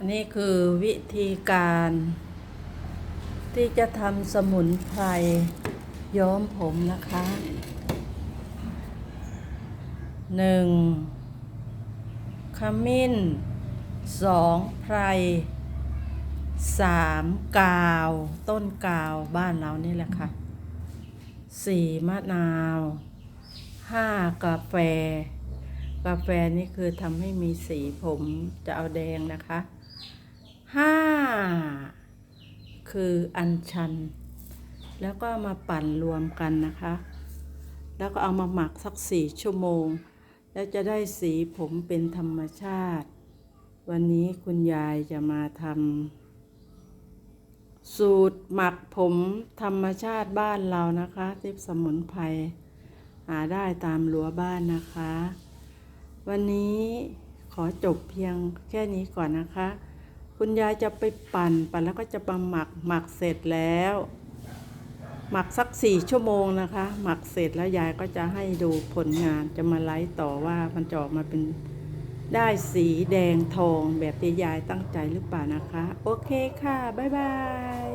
อันนี้คือวิธีการ ที่จะทำสมุนไพรย้อมผมนะคะหนึ่งขมิ้นสองไพรสามกาว ต้นกาวบ้านเรานี่แหละค่ะสี่มะนาวห้ากาแฟ กาแฟนี่คือทำให้มีสีผมจะเอาแดงนะคะ ห้าคืออัญชัน แล้วก็มาปั่นรวมกันนะคะ แล้วก็เอามาหมักสักสี่ชั่วโมง แล้วจะได้สีผมเป็นธรรมชาติ วันนี้คุณยายจะมาทำสูตรหมักผมธรรมชาติบ้านเรานะคะทิพสมุนไพรหาได้ตามรั้วบ้านนะคะ วันนี้ขอจบเพียงแค่นี้ก่อนนะคะ คุณยายจะไปปั่น ปั่นแล้วก็จะมาหมักหมักเสร็จแล้ว หมักสักสี่ชั่วโมงนะคะ หมักเสร็จแล้วยายก็จะให้ดูผลงานจะมาไลฟ์ต่อว่ามันจะออกมาเป็นได้สีแดงทองแบบที่ยายตั้งใจหรือเปล่านะคะ โอเคค่ะ บ๊ายบาย